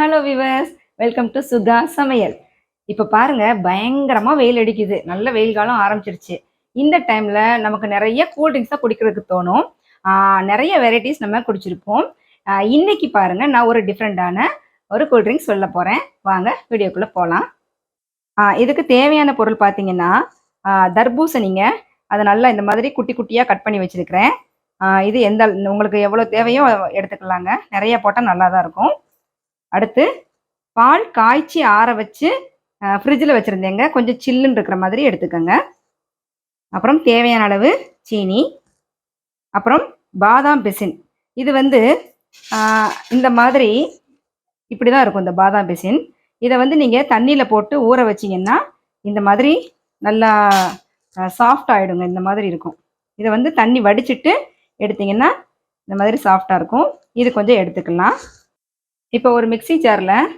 Hello viewers welcome to Suga Samayal இப்போ பாருங்க பயங்கரமாக வெயில் அடிக்குது. நல்ல வெயில் காலம் ஆரம்பிச்சிருச்சு. இந்த டைமில் நமக்கு நிறைய கூல்ட்ரிங்க்ஸாக தான் குடிக்கிறதுக்கு தோணும். நிறைய வெரைட்டிஸ் நம்ம குடிச்சிருப்போம். இன்னைக்கு பாருங்க நான் ஒரு டிஃப்ரெண்டான ஒரு கூல்ட்ரிங்க்ஸ் சொல்ல போகிறேன் வாங்க வீடியோக்குள்ளே போகலாம் இதுக்கு தேவையான பொருள் பார்த்தீங்கன்னா தர்பூசணிங்க. அதை நல்லா இந்த மாதிரி குட்டி குட்டியாக கட் பண்ணி வச்சுருக்கிறேன். இது எந்த உங்களுக்கு எவ்வளோ தேவையோ எடுத்துக்கலாங்க. நிறைய போட்டால் நல்லா தான் இருக்கும். அடுத்து பால் காய்ச்சி ஆற வச்சு ஃப்ரிட்ஜில் வச்சுருந்தேங்க. கொஞ்சம் சில்லுன்னு இருக்கிற மாதிரி எடுத்துக்கோங்க. அப்புறம் தேவையான அளவு சீனி. அப்புறம் பாதாம் பிசின். இது வந்து இந்த மாதிரி இப்படி தான் இருக்கும் இந்த பாதாம் பிசின். இதை வந்து நீங்கள் தண்ணியில் போட்டு ஊற வச்சிங்கன்னா இந்த மாதிரி நல்லா சாஃப்ட் ஆகிடுங்க இந்த மாதிரி இருக்கும். இதை வந்து தண்ணி வடிச்சிட்டு எடுத்தீங்கன்னா இந்த மாதிரி சாஃப்டாக இருக்கும். இது கொஞ்சம் எடுத்துக்கலாம். இப்போ ஒரு மிக்ஸி ஜாரில்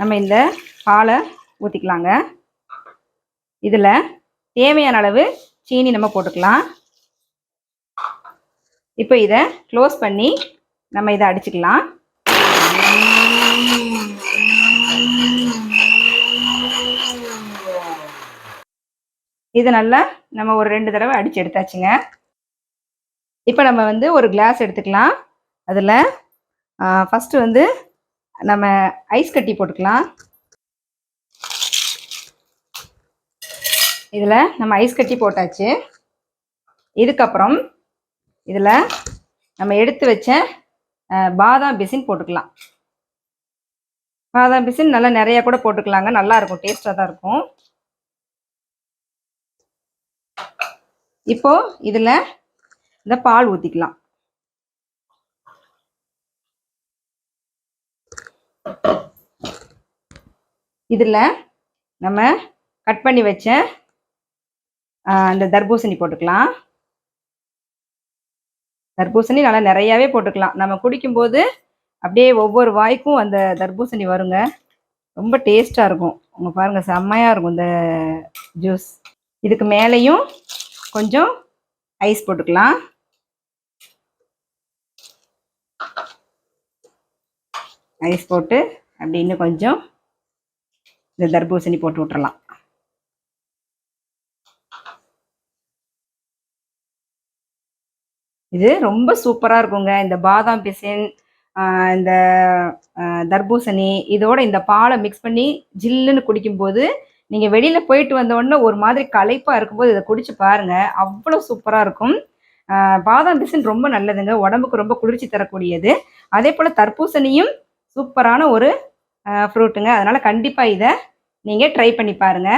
நம்ம இந்த பாலை ஊற்றிக்கலாங்க இதில் தேவையான அளவு சீனி நம்ம போட்டுக்கலாம். இப்போ இதை க்ளோஸ் பண்ணி நம்ம இதை அடிச்சுக்கலாம். இது நல்லா நம்ம ஒரு ரெண்டு தடவை அடித்து எடுத்தாச்சுங்க. இப்போ நம்ம வந்து ஒரு கிளாஸ் எடுத்துக்கலாம். அதில் ஃபஸ்ட்டு வந்து நம்ம ஐஸ் கட்டி போட்டுக்கலாம். இதில் நம்ம ஐஸ் கட்டி போட்டாச்சு. இதுக்கப்புறம் இதில் நம்ம எடுத்து வச்ச பாதாம் பிசின் போட்டுக்கலாம். பாதாம் பிசின் நல்லா நிறையா கூட போட்டுக்கலாங்க. நல்லா இருக்கும். தான் இருக்கும். இப்போது இதில் இந்த பால் ஊற்றிக்கலாம் இதில் நம்ம கட் பண்ணி வச்ச அந்த தர்பூசணி போட்டுக்கலாம். தர்பூசணி நல்லா நிறையாவே போட்டுக்கலாம். நம்ம குடிக்கும்போது அப்படியே ஒவ்வொரு வாய்க்கும் அந்த தர்பூசணி வருங்க. ரொம்ப டேஸ்ட்டாக இருக்கும். உங்கள் பாருங்கள் செம்மையாக இருக்கும் இந்த ஜூஸ் இதுக்கு மேலேயும் கொஞ்சம் ஐஸ் போட்டுக்கலாம். ஐஸ் போட்டு அப்படி இன்னும் கொஞ்சம் இந்த தர்பூசணி போட்டு விட்டுறலாம். இது ரொம்ப சூப்பராக இருக்குங்க. இந்த பாதாம் பிசின் இந்த தர்பூசணி இதோட இந்த பாலை மிக்ஸ் பண்ணி ஜில்லுன்னு குடிக்கும்போது நீங்கள் வெளியில் போயிட்டு வந்தோடனே ஒரு மாதிரி களைப்பாக இருக்கும்போது இதை குடிச்சு பாருங்கள் அவ்வளோ சூப்பராக இருக்கும். பாதாம் பிசின் ரொம்ப நல்லதுங்க. உடம்புக்கு ரொம்ப குளிர்ச்சி தரக்கூடியது. அதே போல் தர்பூசணியும் சூப்பரான ஒரு ஃப்ரூட்டுங்க. அதனால் கண்டிப்பாக இதை நீங்கள் ட்ரை பண்ணி பாருங்க.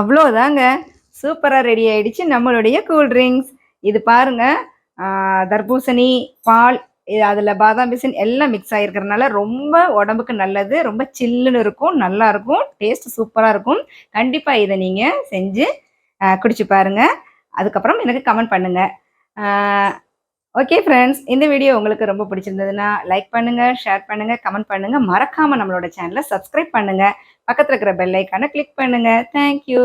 அவ்வளோதாங்க சூப்பராக ரெடி ஆயிடுச்சு நம்மளுடைய கூல் ட்ரிங்க்ஸ். இது பாருங்க தர்பூசணி பால் அதில் பாதாம் பிசின் எல்லாம் மிக்ஸ் ஆகிருக்கிறதுனால ரொம்ப உடம்புக்கு நல்லது ரொம்ப சில்லுன்னு இருக்கும் நல்லா இருக்கும் டேஸ்ட் சூப்பராக இருக்கும். கண்டிப்பாக இதை நீங்கள் செஞ்சு குடிச்சு பாருங்கள் அதுக்கப்புறம் எனக்கு கமெண்ட் பண்ணுங்கள் ஓகே ஃப்ரெண்ட்ஸ் இந்த வீடியோ உங்களுக்கு ரொம்ப பிடிச்சிருந்ததுன்னா லைக் பண்ணுங்கள் ஷேர் பண்ணுங்கள் கமெண்ட் பண்ணுங்கள் மறக்காமல் நம்மளோட சேனலை சப்ஸ்கிரைப் பண்ணுங்கள் பக்கத்தில் இருக்கிற பெல் ஐக்கானை கிளிக் பண்ணுங்கள் தேங்க்யூ